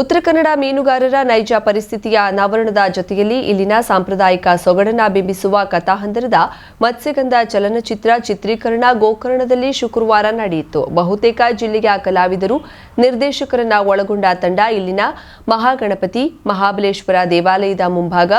ಉತ್ತರ ಕನ್ನಡ ಮೀನುಗಾರರ ನೈಜ ಪರಿಸ್ಥಿತಿಯ ಅನಾವರಣದ ಜೊತೆಯಲ್ಲಿ ಇಲ್ಲಿನ ಸಾಂಪ್ರದಾಯಿಕ ಸೊಗಡನ್ನ ಬಿಂಬಿಸುವ ಕಥಾಹಂದರದ ಮತ್ಸ್ಯಗಂಧ ಚಲನಚಿತ್ರ ಚಿತ್ರೀಕರಣ ಗೋಕರ್ಣದಲ್ಲಿ ಶುಕ್ರವಾರ ನಡೆಯಿತು. ಬಹುತೇಕ ಜಿಲ್ಲೆಯ ಕಲಾವಿದರು, ನಿರ್ದೇಶಕರನ್ನ ಒಳಗೊಂಡ ತಂಡ ಇಲ್ಲಿನ ಮಹಾಗಣಪತಿ, ಮಹಾಬಲೇಶ್ವರ ದೇವಾಲಯದ ಮುಂಭಾಗ,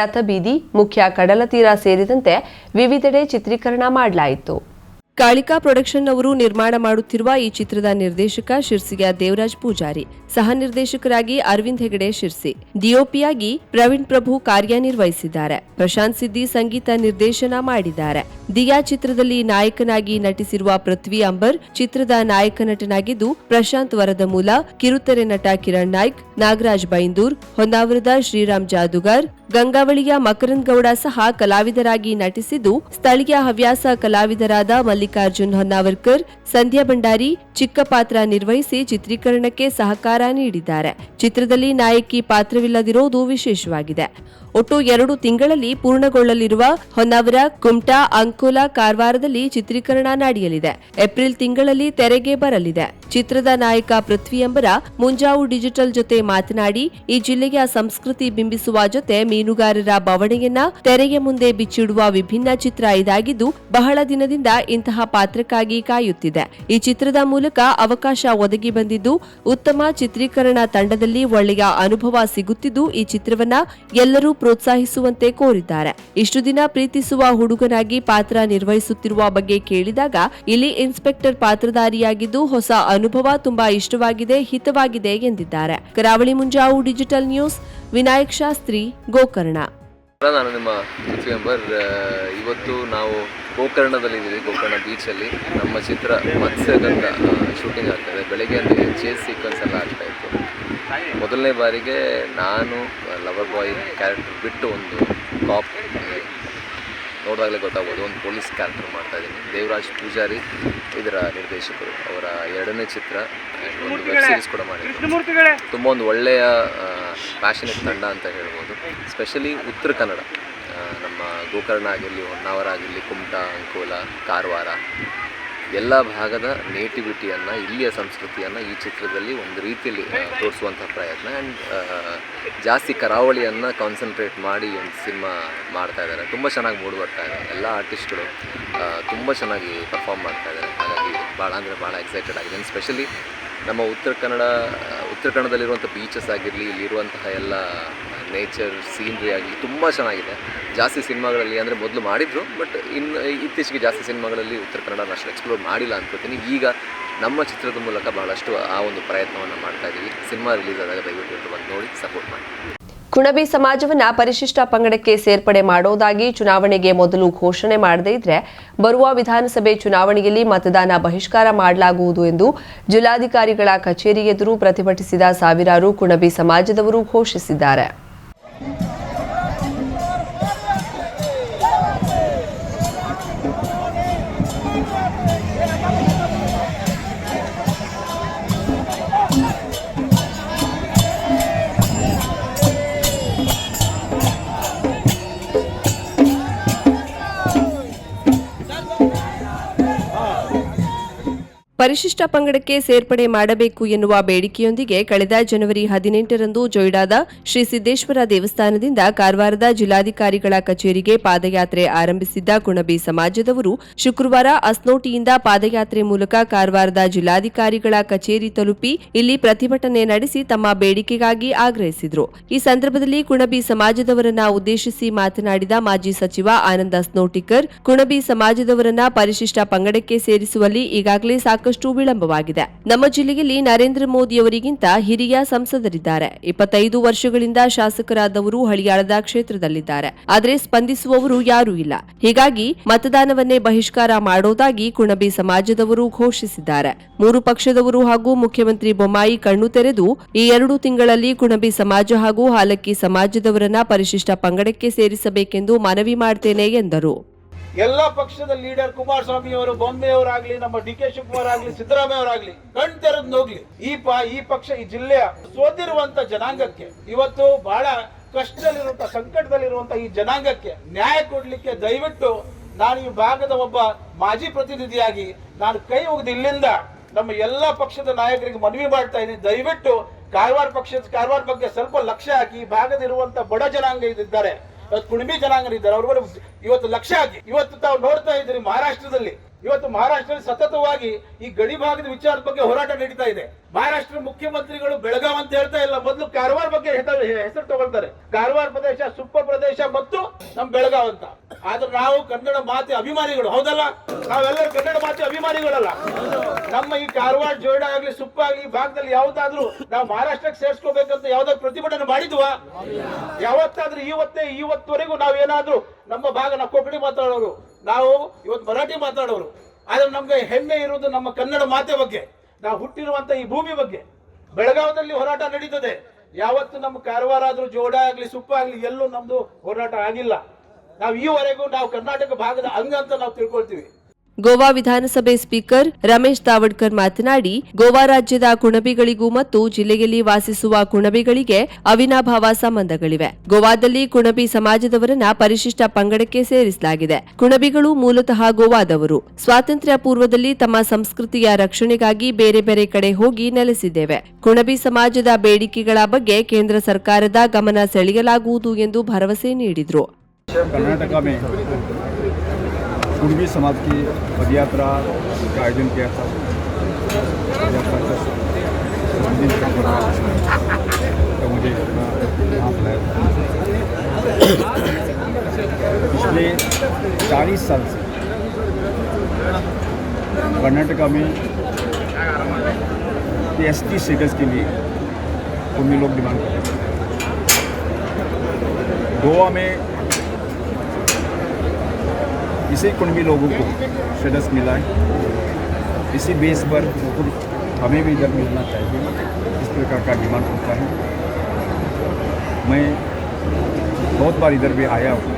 ರಥಬೀದಿ, ಮುಖ್ಯ ಕಡಲತೀರ ಸೇರಿದಂತೆ ವಿವಿಧೆಡೆ ಚಿತ್ರೀಕರಣ ಮಾಡಲಾಯಿತು. ಕಾಳಿಕಾ ಪ್ರೊಡಕ್ಷನ್ ಅವರು ನಿರ್ಮಾಣ ಮಾಡುತ್ತಿರುವ ಈ ಚಿತ್ರದ ನಿರ್ದೇಶಕ ಶಿರ್ಸಿಯ ದೇವರಾಜ್ ಪೂಜಾರಿ, ಸಹ ನಿರ್ದೇಶಕರಾಗಿ ಅರವಿಂದ್ ಹೆಗಡೆ ಶಿರ್ಸಿ, ಡಿಒಪಿಯಾಗಿ ಪ್ರವೀಣ್ ಪ್ರಭು ಕಾರ್ಯನಿರ್ವಹಿಸಿದ್ದಾರೆ. ಪ್ರಶಾಂತ್ ಸಿದ್ದಿ ಸಂಗೀತ ನಿರ್ದೇಶನ ಮಾಡಿದ್ದಾರೆ. ದಿಯಾ ಚಿತ್ರದಲ್ಲಿ ನಾಯಕನಾಗಿ ನಟಿಸಿರುವ ಪೃಥ್ವಿ ಅಂಬರ್, ಚಿತ್ರದ ನಾಯಕ ನಟನಾಗಿದ್ದು, ಪ್ರಶಾಂತ್ ವರದಮೂಲ, ಕಿರುತೆರೆ ನಟ ಕಿರಣ್ ನಾಯ್ಕ್, ನಾಗರಾಜ್ ಬೈಂದೂರ್, ಹೊನ್ನಾವರದ ಶ್ರೀರಾಮ್ ಜಾದುಗಾರ್, ಗಂಗಾವಳಿಯ ಮಕರಂದ್ ಗೌಡ ಸಹ ಕಲಾವಿದರಾಗಿ ನಟಿಸಿದ್ದು, ಸ್ಥಳೀಯ ಹವ್ಯಾಸ ಕಲಾವಿದರಾದ ಮಲ್ಲಿಕಾರ್ಜುನ್ ಹೊನ್ನಾವರ್ಕರ್ ಸಂಧ್ಯಾ ಭಂಡಾರಿ ಚಿಕ್ಕ ಪಾತ್ರ ನಿರ್ವಹಿಸಿ ಚಿತ್ರೀಕರಣಕ್ಕೆ ಸಹಕಾರ ನೀಡಿದ್ದಾರೆ. ಚಿತ್ರದಲ್ಲಿ ನಾಯಕಿ ಪಾತ್ರವಿಲ್ಲದಿರೋದು ವಿಶೇಷವಾಗಿದೆ. ಒಟ್ಟು ಎರಡು ತಿಂಗಳಲ್ಲಿ ಪೂರ್ಣಗೊಳ್ಳಲಿರುವ ಹೊನ್ನಾವರ, ಕುಮಟಾ, ಅಂಕೋಲಾ ಕಾರವಾರದಲ್ಲಿ ಚಿತ್ರೀಕರಣ ನಡೆಯಲಿದೆ. ಏಪ್ರಿಲ್ ತಿಂಗಳಲ್ಲಿ ತೆರೆಗೆ ಬರಲಿದೆ. ಚಿತ್ರದ ನಾಯಕ ಪೃಥ್ವಿ ಎಂಬರ ಮುಂಜಾವು ಡಿಜಿಟಲ್ ಜೊತೆ ಮಾತನಾಡಿ, ಈ ಜಿಲ್ಲೆಯ ಸಂಸ್ಕೃತಿ ಬಿಂಬಿಸುವ ಜೊತೆ ಮೀನುಗಾರರ ಬವಣೆಯನ್ನ ತೆರೆಗೆ ಮುಂದೆ ಬಿಚ್ಚಿಡುವ ವಿಭಿನ್ನ ಚಿತ್ರ ಇದಾಗಿದ್ದು, ಬಹಳ ದಿನದಿಂದ ಇಂತಹ ಪಾತ್ರಕ್ಕಾಗಿ ಕಾಯುತ್ತಿದೆ. ಈ ಚಿತ್ರದ ಮೂಲಕ ಅವಕಾಶ ಒದಗಿ ಬಂದಿದ್ದು, ಉತ್ತಮ ಚಿತ್ರೀಕರಣ ತಂಡದಲ್ಲಿ ಒಳ್ಳೆಯ ಅನುಭವ ಸಿಗುತ್ತಿದ್ದು, ಈ ಚಿತ್ರವನ್ನ ಎಲ್ಲರೂ ಪ್ರೋತ್ಸಾಹಿಸುವಂತೆ ಕೋರಿದ್ದಾರೆ. ಇಷ್ಟು ದಿನ ಪ್ರೀತಿಸುವ ಹುಡುಗನಾಗಿ ಪಾತ್ರ ನಿರ್ವಹಿಸುತ್ತಿರುವ ಬಗ್ಗೆ ಕೇಳಿದಾಗ ಇಲ್ಲಿ ಇನ್ಸ್ಪೆಕ್ಟರ್ ಪಾತ್ರಧಾರಿಯಾಗಿದ್ದು ಹೊಸ ಅನುಭವ ತುಂಬಾ ಇಷ್ಟವಾಗಿದೆ, ಹಿತವಾಗಿದೆ ಎಂದಿದ್ದಾರೆ. Karavali Munjavu digital news, Vinayak Shastri, Gokarna. ನಾನು ನಿಮ್ಮ ಮೆಂಬರ್ ಇವತ್ತು ನಾವು ಗೋಕರ್ಣದಲ್ಲಿದ್ದೀವಿ ಗೋಕರ್ಣ ಬೀಚಲ್ಲಿ ನಮ್ಮ ಚಿತ್ರ ಮತ್ಸ್ಯಗಂಧ ಶೂಟಿಂಗ್ ಆಗ್ತದೆ ಬೆಳಗ್ಗೆ ಅಂದರೆ ಚೇಸ್ ಸೀಕ್ವೆನ್ಸ್ ಎಲ್ಲ ಆಗ್ತಾ ಇತ್ತು. ಮೊದಲನೇ ಬಾರಿಗೆ ನಾನು ಲವರ್ ಬಾಯ್ ಕ್ಯಾರೆಕ್ಟರ್ ಬಿಟ್ಟು ಒಂದು ಕಾಪ್ ನೋಡಿದಾಗಲೇ ಗೊತ್ತಾಗ್ಬೋದು ಒಂದು ಪೊಲೀಸ್ ಕ್ಯಾರೆಕ್ಟರ್ ಮಾಡ್ತಾ ಇದ್ದೀನಿ. ದೇವರಾಜ್ ಪೂಜಾರಿ ಇದರ ನಿರ್ದೇಶಕರು. ಅವರ ಎರಡನೇ ಚಿತ್ರ ಒಂದು ವೆಬ್ ಸೀರೀಸ್ ಕೂಡ ಮಾಡಿದ್ದಾರೆ ತುಂಬ ಒಂದು ಒಳ್ಳೆಯ ಪ್ಯಾಷನೇಟ್ ತಂಡ ಅಂತ ಹೇಳ್ಬೋದು. ಸ್ಪೆಷಲಿ ಉತ್ತರ ಕನ್ನಡ. ನಮ್ಮ ಗೋಕರ್ಣ ಆಗಿರಲಿ ಹೊನ್ನಾವರ ಆಗಿರಲಿ ಕುಮಟಾ ಅಂಕೋಲ ಕಾರವಾರ ಎಲ್ಲ ಭಾಗದ ನೇಟಿವಿಟಿಯನ್ನು ಇಲ್ಲಿಯ ಸಂಸ್ಕೃತಿಯನ್ನು ಈ ಚಿತ್ರದಲ್ಲಿ ಒಂದು ರೀತಿಯಲ್ಲಿ ತೋರಿಸುವಂಥ ಪ್ರಯತ್ನ. ಆ್ಯಂಡ್ ಜಾಸ್ತಿ ಕರಾವಳಿಯನ್ನು ಕಾನ್ಸಂಟ್ರೇಟ್ ಮಾಡಿ ಒಂದು ಸಿನಿಮಾ ಮಾಡ್ತಾ ಇದ್ದಾರೆ. ತುಂಬ ಚೆನ್ನಾಗಿ ಮೂಡ್ ಬರ್ತಾ ಇದೆ. ಎಲ್ಲ ಆರ್ಟಿಸ್ಟ್ಗಳು ತುಂಬ ಚೆನ್ನಾಗಿ ಪರ್ಫಾರ್ಮ್ ಮಾಡ್ತಾ ಇದ್ದಾರೆ. ಹಾಗಾಗಿ ಭಾಳ ಅಂದರೆ ಭಾಳ ಎಕ್ಸೈಟೆಡ್ ಆಗಿದ್ದೀನಿ ಸ್ಪೆಷಲಿ ನಮ್ಮ ಉತ್ತರ ಕನ್ನಡ, ಉತ್ತರ ಕನ್ನಡದಲ್ಲಿರುವಂಥ ಬೀಚಸ್ ಆಗಿರಲಿ, ಇಲ್ಲಿರುವಂತಹ ಎಲ್ಲ ನೇಚರ್, ಸೀನ್ರಿ ಆಗಲಿ ತುಂಬ ಚೆನ್ನಾಗಿದೆ. ಜಾಸ್ತಿ ಸಿನಿಮಾಗಳಲ್ಲಿ ಅಂದರೆ ಮೊದಲು ಮಾಡಿದ್ರು, ಬಟ್ ಇನ್ನು ಇತ್ತೀಚೆಗೆ ಜಾಸ್ತಿ ಸಿನಿಮಾಗಳಲ್ಲಿ ಉತ್ತರ ಕನ್ನಡ ಅಷ್ಟು ಎಕ್ಸ್ಪ್ಲೋರ್ ಮಾಡಿಲ್ಲ ಅನ್ಕೋತೀನಿ. ಈಗ ನಮ್ಮ ಚಿತ್ರದ ಮೂಲಕ ಬಹಳಷ್ಟು ಆ ಒಂದು ಪ್ರಯತ್ನವನ್ನು ಮಾಡ್ತಾ ಇದ್ದೀವಿ ಸಿನಿಮಾ ರಿಲೀಸ್ ಆದಾಗ ದಯವಿಟ್ಟು ಬಂದು ನೋಡಿ ಸಪೋರ್ಟ್ ಮಾಡಿ. ಕುಣಬಿ ಸಮಾಜವನ್ನ ಪರಿಶಿಷ್ಟ ಪಂಗಡಕ್ಕೆ ಸೇರ್ಪಡೆ ಮಾಡೋದಾಗಿ ಚುನಾವಣೆಗೆ ಮೊದಲು ಘೋಷಣೆ ಮಾಡದೇ ಇದ್ರೆ ಬರುವ ವಿಧಾನಸಭೆ ಚುನಾವಣೆಯಲ್ಲಿ ಮತದಾನ ಬಹಿಷ್ಕಾರ ಮಾಡಲಾಗುವುದು ಎಂದು ಜಿಲ್ಲಾಧಿಕಾರಿಗಳ ಕಚೇರಿ ಎದುರು ಪ್ರತಿಭಟಿಸಿದ ಸಾವಿರಾರು ಕುಣಬಿ ಸಮಾಜದವರು ಘೋಷಿಸಿದ್ದಾರೆ. ಪರಿಶಿಷ್ಟ ಪಂಗಡಕ್ಕೆ ಸೇರ್ಪಡೆ ಮಾಡಬೇಕು ಎನ್ನುವ ಬೇಡಿಕೆಯೊಂದಿಗೆ ಕಳೆದ ಜನವರಿ ಹದಿನೆಂಟರಂದು ಜೊಯ್ಡಾದ ಶ್ರೀ ಸಿದ್ದೇಶ್ವರ ದೇವಸ್ಥಾನದಿಂದ ಕಾರವಾರದ ಜಿಲ್ಲಾಧಿಕಾರಿಗಳ ಕಚೇರಿಗೆ ಪಾದಯಾತ್ರೆ ಆರಂಭಿಸಿದ್ದ ಕುಣಬಿ ಸಮಾಜದವರು ಶುಕ್ರವಾರ ಅಸ್ನೋಟಿಯಿಂದ ಪಾದಯಾತ್ರೆ ಮೂಲಕ ಕಾರವಾರದ ಜಿಲ್ಲಾಧಿಕಾರಿಗಳ ಕಚೇರಿ ತಲುಪಿ ಇಲ್ಲಿ ಪ್ರತಿಭಟನೆ ನಡೆಸಿ ತಮ್ಮ ಬೇಡಿಕೆಗಾಗಿ ಆಗ್ರಹಿಸಿದರು. ಈ ಸಂದರ್ಭದಲ್ಲಿ ಕುಣಬಿ ಸಮಾಜದವರನ್ನ ಉದ್ದೇಶಿಸಿ ಮಾತನಾಡಿದ ಮಾಜಿ ಸಚಿವ ಆನಂದ ಸ್ನೋಟಿಕರ್ ಕುಣಬಿ ಸಮಾಜದವರನ್ನ ಪರಿಶಿಷ್ಟ ಪಂಗಡಕ್ಕೆ ಸೇರಿಸುವಲ್ಲಿ ಈಗಾಗಲೇ ಸಾಕಷ್ಟು ವಿಳಂಬವಾಗಿದೆ. ನಮ್ಮ ಜಿಲ್ಲೆಯಲ್ಲಿ ನರೇಂದ್ರ ಮೋದಿಯವರಿಗಿಂತ ಹಿರಿಯ ಸಂಸದರಿದ್ದಾರೆ. ಇಪ್ಪತ್ತೈದು ವರ್ಷಗಳಿಂದ ಶಾಸಕರಾದವರು ಹಳಿಯಾಳದ ಕ್ಷೇತ್ರದಲ್ಲಿದ್ದಾರೆ. ಆದರೆ ಸ್ಪಂದಿಸುವವರು ಯಾರೂ ಇಲ್ಲ. ಹೀಗಾಗಿ ಮತದಾನವನ್ನೇ ಬಹಿಷ್ಕಾರ ಮಾಡೋದಾಗಿ ಕುಣಬಿ ಸಮಾಜದವರು ಘೋಷಿಸಿದ್ದಾರೆ. ಮೂರು ಪಕ್ಷದವರು ಹಾಗೂ ಮುಖ್ಯಮಂತ್ರಿ ಬೊಮ್ಮಾಯಿ ಕಣ್ಣು ತೆರೆದು ಈ ಎರಡು ತಿಂಗಳಲ್ಲಿ ಕುಣಬಿ ಸಮಾಜ ಹಾಗೂ ಹಾಲಕ್ಕಿ ಸಮಾಜದವರನ್ನ ಪರಿಶಿಷ್ಟ ಪಂಗಡಕ್ಕೆ ಸೇರಿಸಬೇಕೆಂದು ಮನವಿ ಮಾಡ್ತೇನೆ ಎಂದರು. ಎಲ್ಲ ಪಕ್ಷದ ಲೀಡರ್ ಕುಮಾರಸ್ವಾಮಿ ಅವರು ಬೊಮ್ಮೆಯವರಾಗ್ಲಿ, ನಮ್ಮ ಡಿ ಕೆ ಶಿವಕುಮಾರ್ ಆಗ್ಲಿ ಸಿದ್ದರಾಮಯ್ಯ ಅವರಾಗ್ಲಿ ಕಣ್ ತೆರೆದು ನೋಗ್ಲಿ ಈ ಪ, ಈ ಪಕ್ಷ, ಈ ಜಿಲ್ಲೆಯ ಸೋತಿರುವಂತ ಜನಾಂಗಕ್ಕೆ ಇವತ್ತು ಬಹಳ ಕಷ್ಟದಲ್ಲಿರುವಂತ, ಸಂಕಟದಲ್ಲಿರುವಂತ ಈ ಜನಾಂಗಕ್ಕೆ ನ್ಯಾಯ ಕೊಡ್ಲಿಕ್ಕೆ ದಯವಿಟ್ಟು ನಾನು ಈ ಭಾಗದ ಒಬ್ಬ ಮಾಜಿ ಪ್ರತಿನಿಧಿಯಾಗಿ ನಾನು ಕೈ ಹೋಗಿದ ಇಲ್ಲಿಂದ ನಮ್ಮ ಎಲ್ಲ ಪಕ್ಷದ ನಾಯಕರಿಗೆ ಮನವಿ ಮಾಡ್ತಾ ಇದ್ದೀನಿ. ದಯವಿಟ್ಟು ಕಾರವಾರ ಪಕ್ಷದ, ಕಾರವಾರ ಬಗ್ಗೆ ಸ್ವಲ್ಪ ಲಕ್ಷ್ಯ ಹಾಕಿ, ಈ ಭಾಗದಿರುವಂತ ಬಡ ಜನಾಂಗ ಇದ್ದಾರೆ ಕುಣಿಬಿ ಜನಾಂಗ ಇದ್ದಾರೆ, ಅವ್ರ ಮೇಲೆ ಇವತ್ತು ಲಕ್ಷ್ಯ ಹಾಕಿ. ಇವತ್ತು ತಾವು ನೋಡ್ತಾ ಇದ್ದೀರಿ ಮಹಾರಾಷ್ಟ್ರದಲ್ಲಿ. ಇವತ್ತು ಮಹಾರಾಷ್ಟ್ರದಲ್ಲಿ ಸತತವಾಗಿ ಈ ಗಡಿ ಭಾಗದ ವಿಚಾರದ ಬಗ್ಗೆ ಹೋರಾಟ ನಡೀತಾ ಇದೆ. ಮಹಾರಾಷ್ಟ್ರ ಮುಖ್ಯಮಂತ್ರಿಗಳು ಬೆಳಗಾವ್ ಅಂತ ಹೇಳ್ತಾ ಇಲ್ಲ, ಮೊದಲು ಕಾರವಾರ ಬಗ್ಗೆ ಹೆಸರು ತಗೊಳ್ತಾರೆ. ಕಾರವಾರ ಪ್ರದೇಶ, ಸುಪ್ಪ ಪ್ರದೇಶ ಮತ್ತು ನಮ್ ಬೆಳಗಾವ್ ಅಂತ. ಆದ್ರೆ ನಾವು ಕನ್ನಡ ಮಾತೆ ಅಭಿಮಾನಿಗಳು, ಹೌದಲ್ಲ? ನಾವೆಲ್ಲರೂ ಕನ್ನಡ ಮಾತೆ ಅಭಿಮಾನಿಗಳಲ್ಲ. ನಮ್ಮ ಈ ಕಾರವಾರ ಜೋಡ ಆಗ್ಲಿ, ಸುಪ್ಪ ಆಗ್ಲಿ ಭಾಗದಲ್ಲಿ ಯಾವ್ದಾದ್ರು ನಾವು ಮಹಾರಾಷ್ಟ್ರಕ್ಕೆ ಸೇರ್ಸ್ಕೋಬೇಕಂತ ಯಾವ್ದಾದ್ರು ಪ್ರತಿಭಟನೆ ಮಾಡಿದ್ವಾ? ಯಾವತ್ತಾದ್ರೂ ಇವತ್ತೇ ನಾವು ನಾವೇನಾದ್ರೂ ನಮ್ಮ ಭಾಗ ನಾವು ಕೊಕ್ಕಡಿ ಮಾತಾಡೋರು, ನಾವು ಇವತ್ತು ಮರಾಠಿ ಮಾತಾಡೋರು. ಆದ್ರೆ ನಮ್ಗೆ ಹೆಮ್ಮೆ ಇರೋದು ನಮ್ಮ ಕನ್ನಡ ಮಾತೆ ಬಗ್ಗೆ, ನಾವು ಹುಟ್ಟಿರುವಂತ ಈ ಭೂಮಿ ಬಗ್ಗೆ. ಬೆಳಗಾವದಲ್ಲಿ ಹೋರಾಟ ನಡೀತದೆ. ಯಾವತ್ತು ನಮ್ಮ ಕಾರವಾರ ಆದ್ರೂ ಜೋಡ ಆಗ್ಲಿ, ಸುಪ್ಪ ಆಗ್ಲಿ, ಎಲ್ಲೂ ನಮ್ದು ಹೋರಾಟ ಆಗಿಲ್ಲ. ನಾವು ಈವರೆಗೂ ನಾವು ಕರ್ನಾಟಕ ಭಾಗದ ಅಂಗ ಅಂತ ನಾವು ತಿಳ್ಕೊಳ್ತೀವಿ. ಗೋವಾ ವಿಧಾನಸಭೆ ಸ್ಪೀಕರ್ ರಮೇಶ್ ತಾವಡ್ಕರ್ ಮಾತನಾಡಿ, ಗೋವಾ ರಾಜ್ಯದ ಕುಣಬಿಗಳಿಗೂ ಮತ್ತು ಜಿಲ್ಲೆಯಲ್ಲಿ ವಾಸಿಸುವ ಕುಣಬಿಗಳಿಗೆ ಅವಿನಾಭಾವ ಸಂಬಂಧಗಳಿವೆ. ಗೋವಾದಲ್ಲಿ ಕುಣಬಿ ಸಮಾಜದವರನ್ನ ಪರಿಶಿಷ್ಟ ಪಂಗಡಕ್ಕೆ ಸೇರಿಸಲಾಗಿದೆ. ಕುಣಬಿಗಳು ಮೂಲತಃ ಗೋವಾದವರು. ಸ್ವಾತಂತ್ರ್ಯ ಪೂರ್ವದಲ್ಲಿ ತಮ್ಮ ಸಂಸ್ಕೃತಿಯ ರಕ್ಷಣೆಗಾಗಿ ಬೇರೆ ಬೇರೆ ಕಡೆ ಹೋಗಿ ನೆಲೆಸಿದ್ದೇವೆ. ಕುಣಬಿ ಸಮಾಜದ ಬೇಡಿಕೆಗಳ ಬಗ್ಗೆ ಕೇಂದ್ರ ಸರ್ಕಾರದ ಗಮನ ಸೆಳೆಯಲಾಗುವುದು ಎಂದು ಭರವಸೆ ನೀಡಿದರು. कर्नाटका में कुणबी समाज की पदयात्रा का आयोजन किया था। तो मुझे। पिछले चालीस साल से कर्नाटका में एस टी स्टेटस के लिए कुणबी लोग डिमांड कर रहे थे गोवा में इसी कुणबी लोगों को स्टेटस मिला है। इसी बेस पर हमें भी इधर मिलना चाहिए। इस प्रकार का डिमांड होता है। मैं बहुत बार इधर भी आया हूँ।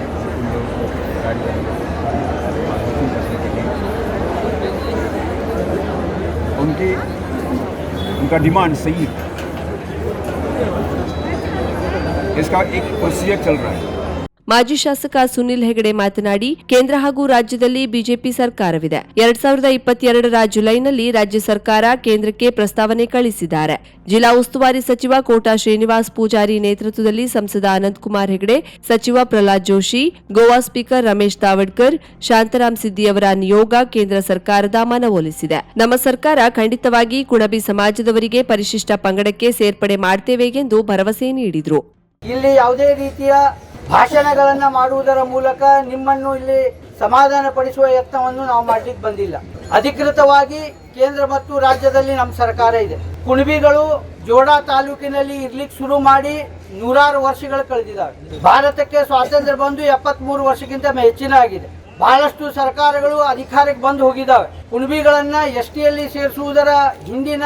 उनकी, उनका डिमांड सही है। इसका एक प्रोसीजर चल रहा है। ಮಾಜಿ ಶಾಸಕ ಸುನಿಲ್ ಹೆಗಡೆ ಮಾತನಾಡಿ, ಕೇಂದ್ರ ಹಾಗೂ ರಾಜ್ಯದಲ್ಲಿ ಬಿಜೆಪಿ ಸರ್ಕಾರವಿದೆ. ಎರಡ್ ಸಾವಿರದ ಇಪ್ಪತ್ತೆರಡರ ಜುಲೈನಲ್ಲಿ ರಾಜ್ಯ ಸರ್ಕಾರ ಕೇಂದ್ರಕ್ಕೆ ಪ್ರಸ್ತಾವನೆ ಕಳಿಸಿದ್ದಾರೆ. ಜಿಲ್ಲಾ ಉಸ್ತುವಾರಿ ಸಚಿವ ಕೋಟಾ ಶ್ರೀನಿವಾಸ್ ಪೂಜಾರಿ ನೇತೃತ್ವದಲ್ಲಿ ಸಂಸದ ಅನಂತಕುಮಾರ್ ಹೆಗಡೆ, ಸಚಿವ ಪ್ರಹ್ಲಾದ್ ಜೋಶಿ, ಗೋವಾ ಸ್ಪೀಕರ್ ರಮೇಶ್ ತಾವಡ್ಕರ್, ಶಾಂತರಾಮ್ ಸಿದ್ದಿಯವರ ನಿಯೋಗ ಕೇಂದ್ರ ಸರ್ಕಾರದ ಮನವೊಲಿಸಿದೆ. ನಮ್ಮ ಸರ್ಕಾರ ಖಂಡಿತವಾಗಿ ಕುಣಬಿ ಸಮಾಜದವರಿಗೆ ಪರಿಶಿಷ್ಟ ಪಂಗಡಕ್ಕೆ ಸೇರ್ಪಡೆ ಮಾಡ್ತೇವೆ ಎಂದು ಭರವಸೆ ನೀಡಿದರು. ಇಲ್ಲಿ ಯಾವುದೇ ರೀತಿಯ ಭಾಷಣಗಳನ್ನು ಮಾಡುವುದರ ಮೂಲಕ ನಿಮ್ಮನ್ನು ಇಲ್ಲಿ ಸಮಾಧಾನ ಪಡಿಸುವ ಯತ್ನವನ್ನು ನಾವು ಮಾಡಲಿಕ್ಕೆ ಬಂದಿಲ್ಲ. ಅಧಿಕೃತವಾಗಿ ಕೇಂದ್ರ ಮತ್ತು ರಾಜ್ಯದಲ್ಲಿ ನಮ್ಮ ಸರ್ಕಾರ ಇದೆ. ಕುಣಬಿಗಳು ಜೋಡಾ ತಾಲೂಕಿನಲ್ಲಿ ಇರ್ಲಿಕ್ಕೆ ಶುರು ಮಾಡಿ ನೂರಾರು ವರ್ಷಗಳು ಕಳೆದಿದ್ದಾರೆ ಭಾರತಕ್ಕೆ ಸ್ವಾತಂತ್ರ್ಯ ಬಂದು ಎಪ್ಪತ್ಮೂರು ವರ್ಷಕ್ಕಿಂತ ಹೆಚ್ಚಿನ ಆಗಿದೆ. ಬಹಳಷ್ಟು ಸರ್ಕಾರಗಳು ಅಧಿಕಾರಕ್ಕೆ ಬಂದು ಹೋಗಿದ್ದಾವೆ. ಕುಣಬಿಗಳನ್ನ ಎಸ್ ಟಿಯಲ್ಲಿ ಸೇರಿಸುವುದರ ಹಿಂದಿನ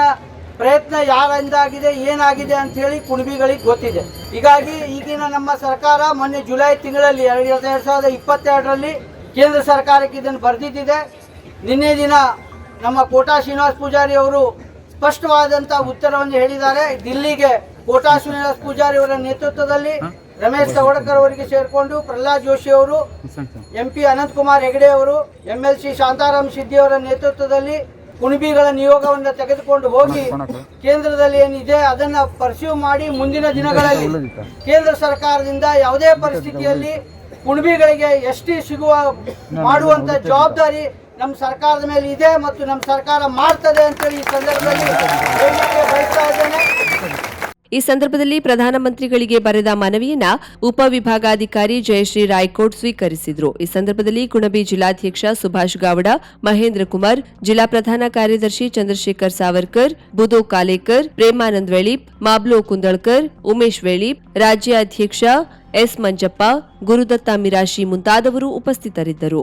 ಪ್ರಯತ್ನ ಯಾರಿಂದಾಗಿದೆ ಏನಾಗಿದೆ ಅಂತ ಹೇಳಿ ಕುಣಬಿಗಳಿಗೆ ಗೊತ್ತಿದೆ. ಹೀಗಾಗಿ ಈಗಿನ ನಮ್ಮ ಸರ್ಕಾರ ಮೊನ್ನೆ ಜುಲೈ ತಿಂಗಳಲ್ಲಿ ಎರಡು ಎರಡು ಸಾವಿರದ ಇಪ್ಪತ್ತೆರಡರಲ್ಲಿ ಕೇಂದ್ರ ಸರ್ಕಾರಕ್ಕೆ ಇದನ್ನು ಬರೆದಿದ್ದಿದೆ. ನಿನ್ನೆ ದಿನ ನಮ್ಮ ಕೋಟಾ ಶ್ರೀನಿವಾಸ್ ಪೂಜಾರಿ ಅವರು ಸ್ಪಷ್ಟವಾದಂಥ ಉತ್ತರವನ್ನು ಹೇಳಿದ್ದಾರೆ. ದಿಲ್ಲಿಗೆ ಕೋಟಾ ಶ್ರೀನಿವಾಸ್ ಪೂಜಾರಿ ಅವರ ನೇತೃತ್ವದಲ್ಲಿ ರಮೇಶ್ ಚೌಡಕರ್ ಅವರಿಗೆ ಸೇರಿಕೊಂಡು ಪ್ರಹ್ಲಾದ್ ಜೋಶಿ ಅವರು ಎಂ ಪಿ ಅನಂತಕುಮಾರ್ ಹೆಗಡೆ ಅವರು M L C Shantaram Siddi ಅವರ ನೇತೃತ್ವದಲ್ಲಿ ಕುಣಬಿಗಳ ನಿಯೋಗವನ್ನು ತೆಗೆದುಕೊಂಡು ಹೋಗಿ ಕೇಂದ್ರದಲ್ಲಿ ಏನಿದೆ ಅದನ್ನ ಪರ್ಸ್ಯೂ ಮಾಡಿ ಮುಂದಿನ ದಿನಗಳಲ್ಲಿ ಕೇಂದ್ರ ಸರ್ಕಾರದಿಂದ ಯಾವುದೇ ಪರಿಸ್ಥಿತಿಯಲ್ಲಿ ಕುಣಬಿಗಳಿಗೆ ಎಸ್ ಟಿ ಸಿಗುವ ಮಾಡುವಂತ ಜವಾಬ್ದಾರಿ ನಮ್ಮ ಸರ್ಕಾರದ ಮೇಲೆ ಇದೆ ಮತ್ತು ನಮ್ಮ ಸರ್ಕಾರ ಮಾಡ್ತದೆ ಅಂತೇಳಿ ಈ ಸಂದರ್ಭದಲ್ಲಿ ಬಯಸ್ತಾ ಇದ್ದೇನೆ. ಈ ಸಂದರ್ಭದಲ್ಲಿ ಪ್ರಧಾನಮಂತ್ರಿಗಳಿಗೆ ಬರೆದ ಮನವಿಯನ್ನ ಉಪವಿಭಾಗಾಧಿಕಾರಿ ಜಯಶ್ರೀ ರಾಯ್ಕೋಟ್ ಸ್ವೀಕರಿಸಿದ್ರು. ಈ ಸಂದರ್ಭದಲ್ಲಿ ಕುಣಬಿ ಜಿಲ್ಲಾಧ್ಯಕ್ಷ ಸುಭಾಷ್ ಗಾವಡ ಮಹೇಂದ್ರ ಕುಮಾರ್, ಜಿಲ್ಲಾ ಪ್ರಧಾನ ಕಾರ್ಯದರ್ಶಿ ಚಂದ್ರಶೇಖರ್ ಸಾವರ್ಕರ್, ಬುಧೋ ಕಾಲೇಕರ್, ಪ್ರೇಮಾನಂದ್ ವೆಳೀಪ್ ಮಾಬ್ಲೋ ಕುಂದಳ್ಕರ್, ಉಮೇಶ್ ವೆಳೀಪ್ ರಾಜ್ಯಾಧ್ಯಕ್ಷ ಎಸ್ ಮಂಜಪ್ಪ, ಗುರುದತ್ತ ಮಿರಾಶಿ ಮುಂತಾದವರು ಉಪಸ್ಥಿತರಿದ್ದರು.